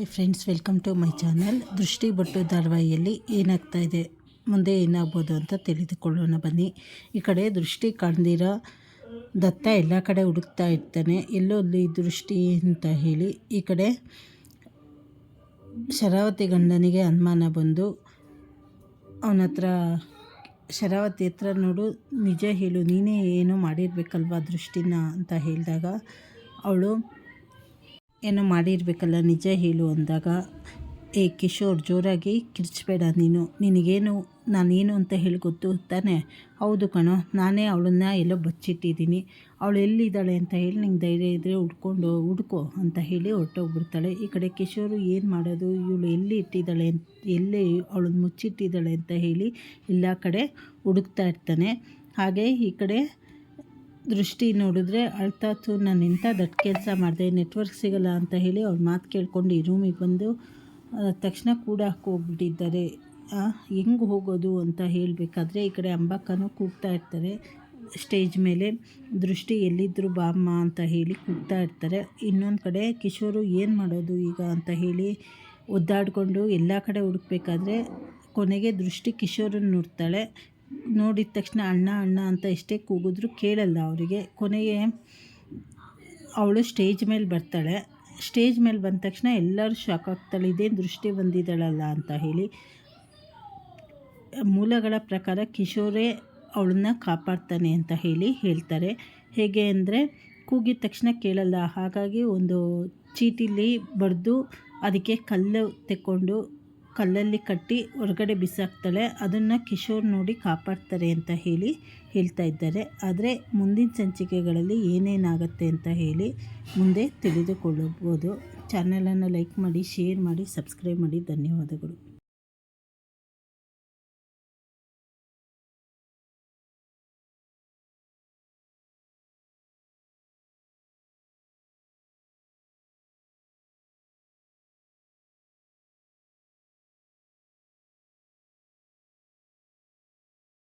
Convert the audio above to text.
Hi friends welcome to my channel Drishti Bottu ಧಾರವಾಹಿಯಲ್ಲಿ ಏನಾಗ್ತಾ ಇದೆ? ಮುಂದೆ ಏನಾಗ್ಬೋದು ಅಂತ ತಿಳಿದುಕೊಳ್ಳೋಣ. ಬನ್ನಿ. ಈ ಕಡೆ ದೃಷ್ಟಿ ಕಾಣ್ದಿರೋ ದತ್ತ ಎಲ್ಲ ಕಡೆ ಹುಡುಕ್ತಾ ಇರ್ತಾನೆ. ಎಲ್ಲೋ ಅಲ್ಲಿ ದೃಷ್ಟಿ ಅಂತ ಹೇಳಿ ಈ ಕಡೆ ಶರಾವತಿ ಗಂಡನಿಗೆ ಅನುಮಾನ ಬಂದು ಅವನ ಹತ್ರ ಶರಾವತಿ ಹತ್ರ ನೋಡು, ನಿಜ ಹೇಳು, ನೀನೇ ಏನು ಮಾಡಿರಬೇಕಲ್ವಾ ದೃಷ್ಟಿನ ಅಂತ ಹೇಳಿದಾಗ ಅವಳು ಏನೋ ಮಾಡಿರಬೇಕಲ್ಲ, ನಿಜ ಹೇಳು ಅಂದಾಗ, ಏ ಕಿಶೋರ್, ಜೋರಾಗಿ ಕಿರ್ಚಬೇಡ ನೀನು. ನಿನಗೇನು, ನಾನೇನು ಅಂತ ಹೇಳಿ ಗೊತ್ತು ತಾನೆ? ಹೌದು ಕಣೋ, ನಾನೇ ಅವಳನ್ನ ಎಲ್ಲೋ ಬಚ್ಚಿಟ್ಟಿದ್ದೀನಿ. ಅವಳು ಎಲ್ಲಿದ್ದಾಳೆ ಅಂತ ಹೇಳಿ ನಿಂಗೆ ಧೈರ್ಯ ಇದ್ದರೆ ಹುಡ್ಕೊಂಡು ಹುಡ್ಕೋ ಅಂತ ಹೇಳಿ ಹೊರಟೋಗ್ಬಿಡ್ತಾಳೆ. ಈ ಕಡೆ ಕಿಶೋರು ಏನು ಮಾಡೋದು? ಇವಳು ಎಲ್ಲಿ ಇಟ್ಟಿದ್ದಾಳೆ ಅಂತ, ಎಲ್ಲಿ ಅವಳನ್ನ ಮುಚ್ಚಿಟ್ಟಿದ್ದಾಳೆ ಅಂತ ಹೇಳಿ ಎಲ್ಲ ಕಡೆ ಹುಡುಕ್ತಾ ಇರ್ತಾನೆ. ಹಾಗೆ ಈ ಕಡೆ ದೃಷ್ಟಿ ನೋಡಿದ್ರೆ ಅಳ್ತಾತು ನಾನು ಇಂಥ ದಟ್ ಕೆಲಸ ಮಾಡಿದೆ, ನೆಟ್ವರ್ಕ್ ಸಿಗಲ್ಲ ಅಂತ ಹೇಳಿ ಅವ್ರ ಮಾತು ಕೇಳ್ಕೊಂಡು ಈ ರೂಮಿಗೆ ಬಂದು ತಕ್ಷಣ ಕೂಡ ಹೋಗ್ಬಿಟ್ಟಿದ್ದಾರೆ ಹೆಂಗೆ ಹೋಗೋದು ಅಂತ ಹೇಳಬೇಕಾದ್ರೆ ಈ ಕಡೆ ಅಂಬಕ್ಕನೂ ಕೂಗ್ತಾ ಇರ್ತಾರೆ. ಸ್ಟೇಜ್ ಮೇಲೆ ದೃಷ್ಟಿ ಎಲ್ಲಿದ್ದರು ಬಾಮ್ಮ ಅಂತ ಹೇಳಿ ಕೂಗ್ತಾ ಇರ್ತಾರೆ. ಇನ್ನೊಂದು ಕಡೆ ಕಿಶೋರು ಏನು ಮಾಡೋದು ಈಗ ಅಂತ ಹೇಳಿ ಒದ್ದಾಡಿಕೊಂಡು ಎಲ್ಲ ಕಡೆ ಹುಡುಕ್ಬೇಕಾದ್ರೆ ಕೊನೆಗೆ ದೃಷ್ಟಿ ಕಿಶೋರನ್ನು ನೋಡ್ತಾಳೆ. ನೋಡಿದ ತಕ್ಷಣ ಅಣ್ಣ ಅಣ್ಣ ಅಂತ ಎಷ್ಟೇ ಕೂಗಿದ್ರು ಕೇಳಲ್ಲ ಅವರಿಗೆ. ಕೊನೆಗೆ ಅವಳು ಸ್ಟೇಜ್ ಮೇಲೆ ಬರ್ತಾಳೆ. ಸ್ಟೇಜ್ ಮೇಲೆ ಬಂದ ತಕ್ಷಣ ಎಲ್ಲರೂ ಶಾಕ್ ಆಗ್ತಾಳೆ. ಇದೇನು ದೃಷ್ಟಿ ಬಂದಿದ್ದಾಳಲ್ಲ ಅಂತ ಹೇಳಿ. ಮೂಲಗಳ ಪ್ರಕಾರ ಕಿಶೋರೇ ಅವಳನ್ನ ಕಾಪಾಡ್ತಾನೆ ಅಂತ ಹೇಳಿ ಹೇಳ್ತಾರೆ. ಹೇಗೆ ಅಂದರೆ ಕೂಗಿದ ತಕ್ಷಣ ಕೇಳಲ್ಲ. ಹಾಗಾಗಿ ಒಂದು ಚೀಟಿಲಿ ಬರೆದು ಅದಕ್ಕೆ ಕಲ್ಲು ತೆಕ್ಕೊಂಡು ಕಲ್ಲಲ್ಲಿ ಕಟ್ಟಿ ಹೊರಗಡೆ ಬಿಸಾಕ್ತಾಳೆ. ಅದನ್ನು ಕಿಶೋರ್ ನೋಡಿ ಕಾಪಾಡ್ತಾರೆ ಅಂತ ಹೇಳಿ ಹೇಳ್ತಾ ಇದ್ದಾರೆ. ಆದರೆ ಮುಂದಿನ ಸಂಚಿಕೆಗಳಲ್ಲಿ ಏನೇನಾಗುತ್ತೆ ಅಂತ ಹೇಳಿ ಮುಂದೆ ತಿಳಿದುಕೊಳ್ಳಬಹುದು. ಚಾನಲನ್ನು ಲೈಕ್ ಮಾಡಿ ಶೇರ್ ಮಾಡಿ ಸಬ್ಸ್ಕ್ರೈಬ್ ಮಾಡಿ. ಧನ್ಯವಾದಗಳು.